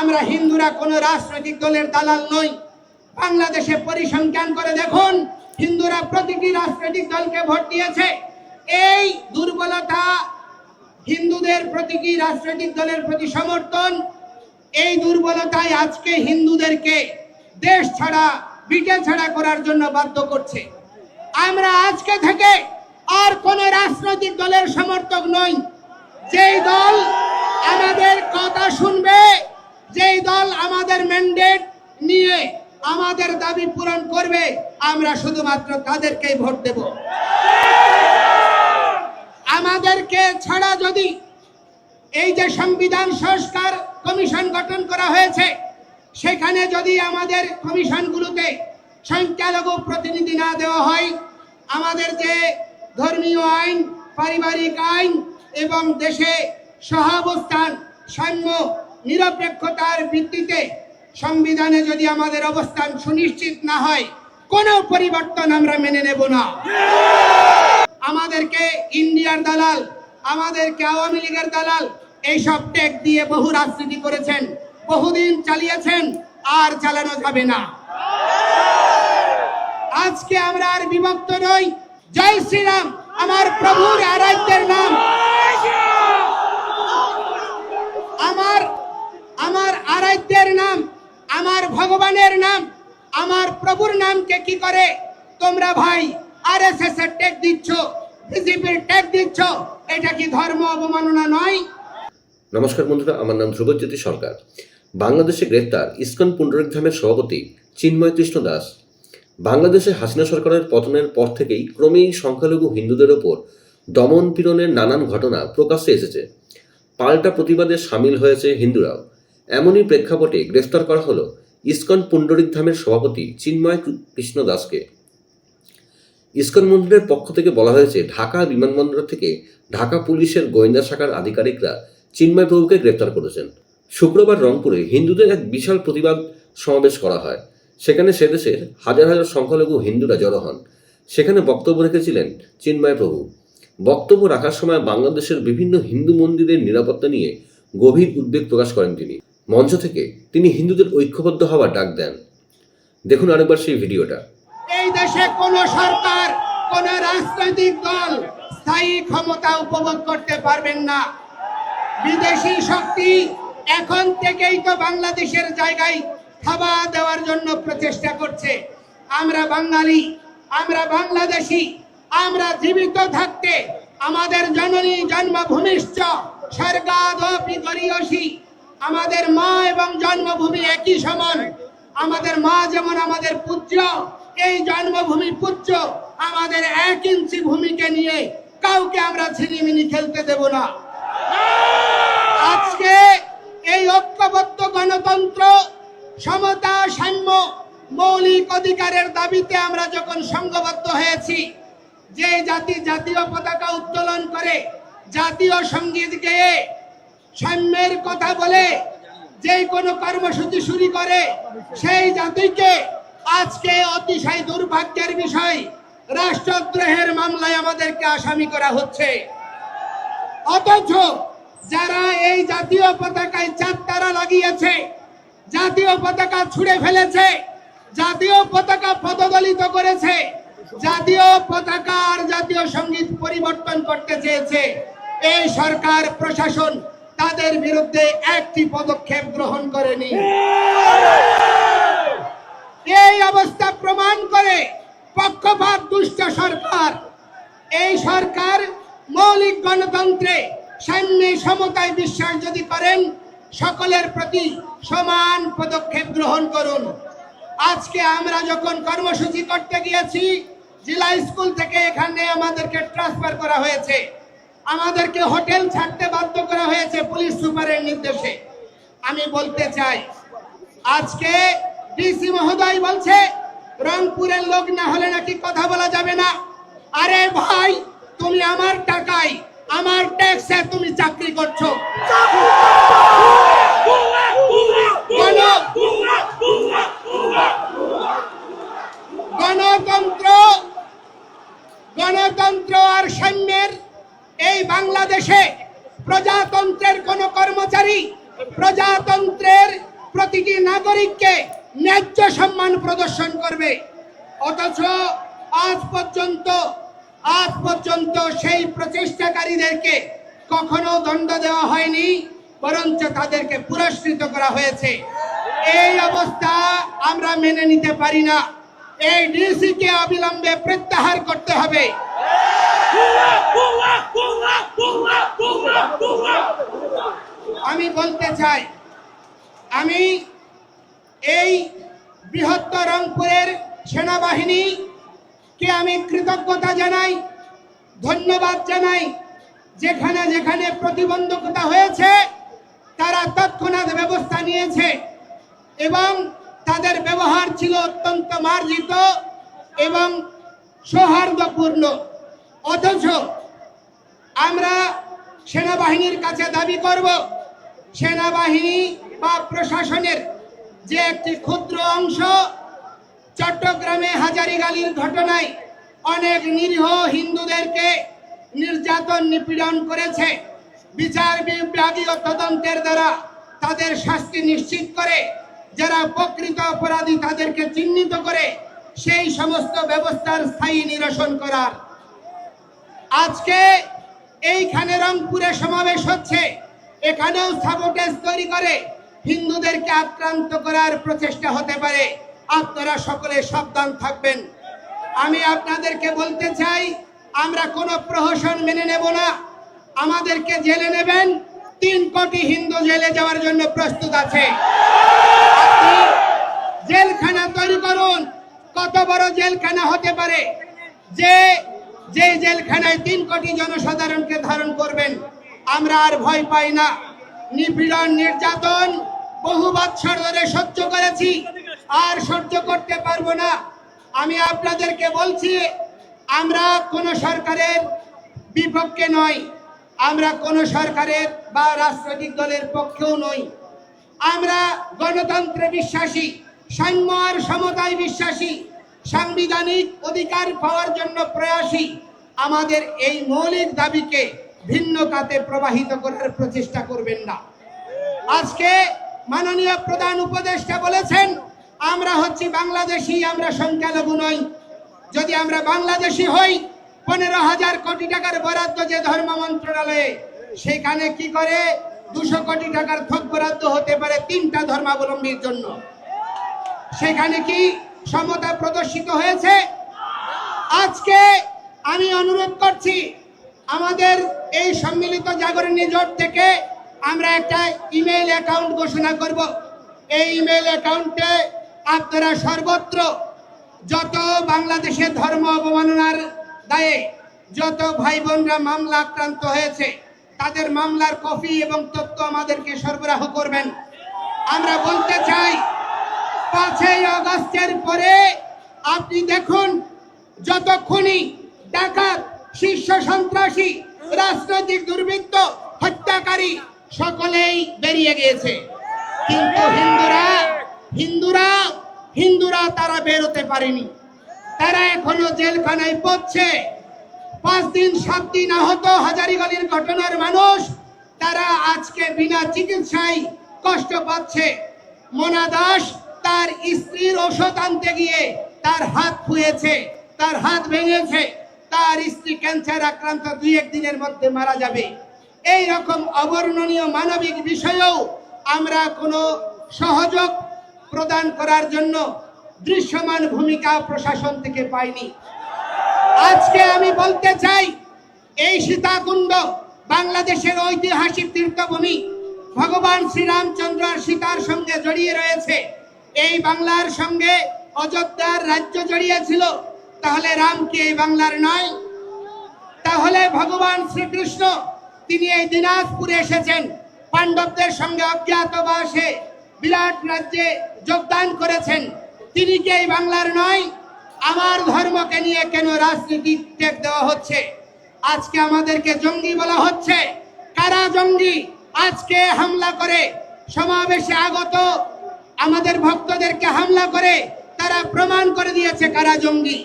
আমরা হিন্দুরা কোনো রাজনৈতিক দলের দালাল নই। বাংলাদেশে পরিসংখ্যান করে দেখুন, হিন্দুরা প্রতিটি রাজনৈতিক দলকে ভোট দিয়েছে। এই দুর্বলতা হিন্দুদের প্রতীকী রাজনৈতিক দলের প্রতি সমর্থন, এই দুর্বলতাই আজকে হিন্দুদেরকে দেশ ছাড়া বিটে ছাড়া করার জন্য বাধ্য করছে। আমরা আজকে থেকে আর কোন রাজনৈতিক দলের সমর্থক নই। যেই দল আমাদের কথা শুনবে যেই দল আমাদের ম্যান্ডেট নিয়ে আমাদের দাবি পূরণ করবে, আমরা শুধুমাত্র তাদেরকেই ভোট দেব। আমাদেরকে ছাড়া যদি এই যে সংবিধান সংস্কার কমিশন গঠন করা হয়েছে, সেখানে যদি আমাদের কমিশনগুলোতে সংখ্যালঘু প্রতিনিধি না দেওয়া হয়, আমাদের যে ধর্মীয় আইন, পারিবারিক আইন এবং দেশে সহাবস্থান সাম্য নিরপেক্ষতার ভিত্তিতে সংবিধানে যদি আমাদের অবস্থান সুনিশ্চিত না হয়, কোনো পরিবর্তন আমরা মেনে নেব না। আমাদেরকে ইন্ডিয়ার দালাল, আমাদেরকে আওয়ামী লীগের দালাল এইসব ট্যাগ দিয়ে বহু রাজনীতি করেছেন, বহুদিন চালিয়েছেন, আর চালানো যাবে না। আজকে আমরা আর বিভক্ত নই। জয় শ্রীরাম, আমার প্রভুর আরাধ্যের নাম। আমার আরাধ্যের নাম, আমার ভগবানের নাম, আমার প্রভুর নামকে কি করে? তোমরা ভাই আর এস আরএসএস এর ট্যাগ দিচ্ছ বিজেপির ট্যাগ দিচ্ছ, এটা কি ধর্ম অবমাননা নয়? নমস্কার বন্ধুরা, আমার নাম ধ্রুবজ্যোতি সরকার। বাংলাদেশে গ্রেপ্তার ইস্কন পুণ্ডরিক ধামের সভাপতি চিন্ময় কৃষ্ণ দাস। বাংলাদেশে হাসিনা সরকারের পতনের পর থেকেই ক্রমেই সংখ্যালঘু হিন্দুদের ওপর দমন পীড়নের নানান ঘটনা প্রকাশ্যে এসেছে। পাল্টা প্রতিবাদে সামিল হয়েছে হিন্দুরাও। এমনই প্রেক্ষাপটে গ্রেফতার করা হলো ইস্কন পুণ্ডরিক ধামের সভাপতি চিন্ময় কৃষ্ণ দাসকে। ইস্কন মন্দিরের পক্ষ থেকে বলা হয়েছে, ঢাকা বিমানবন্দর থেকে ঢাকা পুলিশের গোয়েন্দা শাখার আধিকারিকরা চিন্ময় প্রভুকে গ্রেপ্তার করেছেন। শুক্রবার রংপুরে হিন্দুদের এক বিশাল প্রতিবাদ সমাবেশ করা হয়। সেখানে সে দেশের হাজার হাজার সংখ্যালঘু হিন্দুরা জড়ো হন। সেখানে বক্তব্য রেখেছিলেন চিন্ময় প্রভু। বক্তব্য রাখার সময় বাংলাদেশের বিভিন্ন হিন্দু মন্দিরের নিরাপত্তা নিয়ে গভীর উদ্বেগ প্রকাশ করেন তিনি। মঞ্চ থেকে তিনি হিন্দুদের ঐক্যবদ্ধ হওয়ার ডাক দেন। দেখুন আরেকবার সেই ভিডিওটা। এই দেশে কোন সরকার, কোন রাজনৈতিক দল স্থায়ী ক্ষমতা উপভোগ করতে পারবেন না। বিদেশি শক্তি এখন থেকেই তো বাংলাদেশের জায়গায় খাওয়া দেওয়ার জন্য প্রচেষ্টা করছে। আমরা বাঙালি, আমরা বাংলাদেশি, আমরা জীবিত থাকতে আমাদের জননী জন্মভূমিশ্চ স্বর্গাদপি গরিয়সী আমাদের মা এবং জন্মভূমি একই সমান। আমাদের মা যেমন আমাদের পুত্র, এই জন্মভূমি পুত্র আমাদের এক ইঞ্চি ভূমিকে নিয়ে কাউকে আমরা ছিনিমিনি খেলতে দেব না। আজকে এই ঐক্যবদ্ধ গণতন্ত্র সমতা সাম্য মৌলিক অধিকারের দাবিতে আমরা যখন সংঘবদ্ধ হয়েছি যে জাতি জাতীয় পতাকা উত্তোলন করে জাতীয় সংগীত গেয়ে সাম্যের কথা বলে যে কোনো কর্মসূচি শুরু করে, সেই জাতিকে আজকে অতিশয় দুর্ভাগ্যের বিষয় রাষ্ট্রদ্রোহের মামলায় আমাদেরকে আসামি করা হচ্ছে। অথচ যারা এই জাতীয় পতাকায় চার তারা লাগিয়েছে, জাতীয় পতাকা ছুঁড়ে ফেলেছে, জাতীয় পতাকা পদদলিত করেছে, জাতীয় পতাকা আর জাতীয় সংগীত পরিবর্তন করতে চেয়েছে, এই সরকার প্রশাসন তাদের বিরুদ্ধে একটি পদক্ষেপ গ্রহণ করেনি। এই অবস্থা প্রমাণ করে পক্ষপাত দুষ্ট সরকার। এই সরকার মৌলিক গণতন্ত্রে সাম্যে সমতায় বিশ্বাস যদি করেন, সকলের প্রতি সমান পদক্ষেপ গ্রহণ করুন। আজকে আমরা যখন কর্মসূচি করতে গিয়েছি, জেলা স্কুল থেকে এখানে আমাদেরকে ট্রান্সফার করা হয়েছে। আমাদেরকে হোটেল ছাড়তে বাধ্য করা হয়েছে পুলিশ সুপারের নির্দেশে। আমি বলতে চাই, আজকে ডিসি মহোদয় বলছে, রংপুরের লোক না হলে নাকি কথা বলা যাবে না। আরে ভাই, তুমি আমার টাকায়, আমার ট্যাক্সে তুমি চাকরি করছ। গণ- গণতন্ত্র গণতন্ত্র আর সৈন্যের এই বাংলাদেশে প্রজাতন্ত্রের কোন কর্মচারী প্রজাতন্ত্রের প্রতিটি নাগরিককে ন্যায্য সম্মান প্রদর্শন করবে। অথচ আজ পর্যন্ত আজ পর্যন্ত সেই প্রচেষ্টাকারীদেরকে কখনো দণ্ড দেওয়া হয়নি, বরঞ্চ তাদেরকে পুরস্কৃত করা হয়েছে। এই অবস্থা আমরা মেনে নিতে পারি না। এই ডিসি কে অবিলম্বে প্রত্যাহার করতে হবে। আমি বলতে চাই, আমি এই বৃহত্তর রংপুরের সেনাবাহিনী কে আমি কৃতজ্ঞতা জানাই, ধন্যবাদ জানাই। যেখানে যেখানে প্রতিবন্ধকতা হয়েছে, তারা তৎক্ষণাৎ ব্যবস্থা নিয়েছে এবং তাদের ব্যবহার ছিল অত্যন্ত মার্জিত এবং সৌহার্দ্যপূর্ণ। অথচ আমরা সেনাবাহিনীর কাছে দাবি করব, সেনাবাহিনী বা প্রশাসনের যে একটি ক্ষুদ্র অংশ চট্টগ্রামে হাজারিগালির ঘটনায় অনেক নিরীহ হিন্দুদেরকে নির্যাতন নিপীড়ন করেছে। বিচার বিভাগীয় তদন্তের দ্বারা তাদের শাস্তি নিশ্চিত করে যারা প্রকৃত অপরাধী তাদেরকে চিহ্নিত করে সেই সমস্ত ব্যবস্থার স্থায়ী নিরসন করার। আজকে এইখানে রংপুরে সমাবেশ হচ্ছে। এখানেও সাবোটেজ তৈরি করে। হিন্দুদেরকে আক্রান্ত করার প্রচেষ্টা হতে পারে। আপনারা সকলে সাবধান থাকবেন। আমি আপনাদেরকে বলতে চাই, আমরা কোনো প্রহসন মেনে নেব না। আমাদেরকে জেলে নেবেন। তিন কোটি হিন্দু জেলে যাওয়ার জন্য প্রস্তুত আছে। জেলখানা তৈরি করুন। কত বড় জেলখানা হতে পারে? যে যে জেলখানায় তিন কোটি জনসাধারণকে ধারণ করবেন, আমরা আর ভয় পাই না। নিপীড়ন, নির্যাতন বহু বৎসর ধরে সহ্য করেছি, আর সহ্য করতে পারব না। আমি আপনাদেরকে বলছি, আমরা কোন সরকারের বিপক্ষে নয়। আমরা কোন সরকারের বা রাজনৈতিক দলের পক্ষেও নই। আমরা গণতন্ত্রে বিশ্বাসী সাম্য আর সমতায় বিশ্বাসী, সাংবিধানিক অধিকার পাওয়ার জন্য প্রয়াসী। আমাদের এই মৌলিক দাবিকে ভিন্ন কাতে প্রবাহিত করার প্রচেষ্টা করবেন না। আজকে মাননীয় প্রধান উপদেষ্টা বলেছেন, আমরা হচ্ছি বাংলাদেশি, আমরা সংখ্যালঘু নই। যদি আমরা বাংলাদেশি হই পনেরো হাজার কোটি টাকার বরাদ্দ যে ধর্ম মন্ত্রণালয়ে, সেখানে কি করে দুশো কোটি টাকার থক বরাদ্দ হতে পারে তিনটা ধর্মাবলম্বীর জন্য? সেখানে কি সমতা প্রদর্শিত হয়েছে? আজকে আমি অনুরোধ করছি, আমাদের এই সম্মিলিত জাগরণী জোট থেকে আমরা একটা ইমেল অ্যাকাউন্ট ঘোষণা করব। এই ইমেল অ্যাকাউন্টে আপনারা সর্বত্র যত বাংলাদেশের ধর্ম অবমাননার দায়ে যত ভাই বোনরা মামলা আক্রান্ত হয়েছে, তাদের মামলার কপি এবং তথ্য আমাদেরকে সরবরাহ করবেন। আমরা বলতে চাই, পাঁচই আগস্টের পরে আপনি দেখুন যত খুনি ডাকাত শীর্ষ সন্ত্রাসী, রাজনৈতিক দুর্বৃত্ত, হত্যাকারী সকলেই বেরিয়ে গিয়েছে। কিন্তু হিন্দুরা হিন্দুরা হিন্দুরা তারা বেরোতে পারেনি। তারা এখনও জেলখানায় পড়ছে। পাঁচ দিন, সাত দিন আহত হাজারিগলির ঘটনার মানুষ তারা আজকে বিনা চিকিৎসায় কষ্ট পাচ্ছে। মোনা দাস তার স্ত্রীর ওষুধ আনতে গিয়ে তার হাত ফুয়েছে, তার হাত ভেঙেছে। তার স্ত্রী ক্যান্সার আক্রান্ত দুই একদিনের মধ্যে মারা যাবে। এই রকম অবর্ণনীয় মানবিক বিষয়েও আমরা কোনো সহযোগ প্রদান করার জন্য দৃশ্যমান ভূমিকা প্রশাসন থেকে পাইনি। আজকে আমি বলতে চাই, এই সীতাকুণ্ড বাংলাদেশের ঐতিহাসিক তীর্থভূমি ভগবান শ্রীরামচন্দ্র সীতার সঙ্গে জড়িয়ে রয়েছে। এই বাংলার সঙ্গে অযোধ্যার রাজ্য জড়িয়ে ছিল, তাহলে রাম কি এই বাংলার নয়? তাহলে ভগবান শ্রীকৃষ্ণ, তিনি এই দিনাজপুরে এসেছেন, পাণ্ডবদের সঙ্গে অজ্ঞাতবাসে বিরাট রাজ্যে যোগদান করেছেন। তিনি কি বাংলার নয়, আমার ধর্মকে নিয়ে কেন রাজনীতি টেক দেওয়া হচ্ছে? আজকে আমাদেরকে জঙ্গি বলা হচ্ছে। কারা জঙ্গি? আজকে হামলা করে সমাবেশে আগত আমাদের ভক্তদেরকে হামলা করে তারা প্রমাণ করে দিয়েছে কারা জঙ্গি।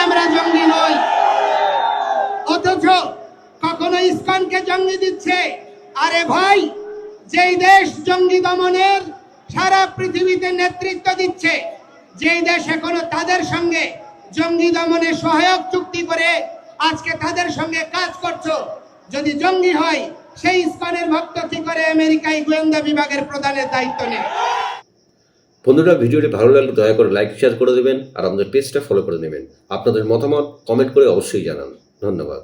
আমরা জঙ্গি নই। অথচ কখনো ইসকনকে জঙ্গি দিচ্ছে। আরে ভাই, যেই দেশ জঙ্গি দমনের সারা পৃথিবীতে নেতৃত্ব দিচ্ছে যেই দেশ এখনও তাদের সঙ্গে জঙ্গি দমনে সহায়ক চুক্তি করে আজকে তাদের সঙ্গে কাজ করছ, যদি জঙ্গি হয়, সেই ইস্কনের ভক্ত কি করে আমেরিকায় গোয়েন্দা বিভাগের প্রধানের দায়িত্ব নেয়? বন্ধুরা, ভিডিওটি ভালো লাগলে দয়া করে লাইক শেয়ার করে দেবেন আর আমাদের পেজটা ফলো করে নেবেন। আপনাদের মতামত কমেন্ট করে অবশ্যই জানান। ধন্যবাদ।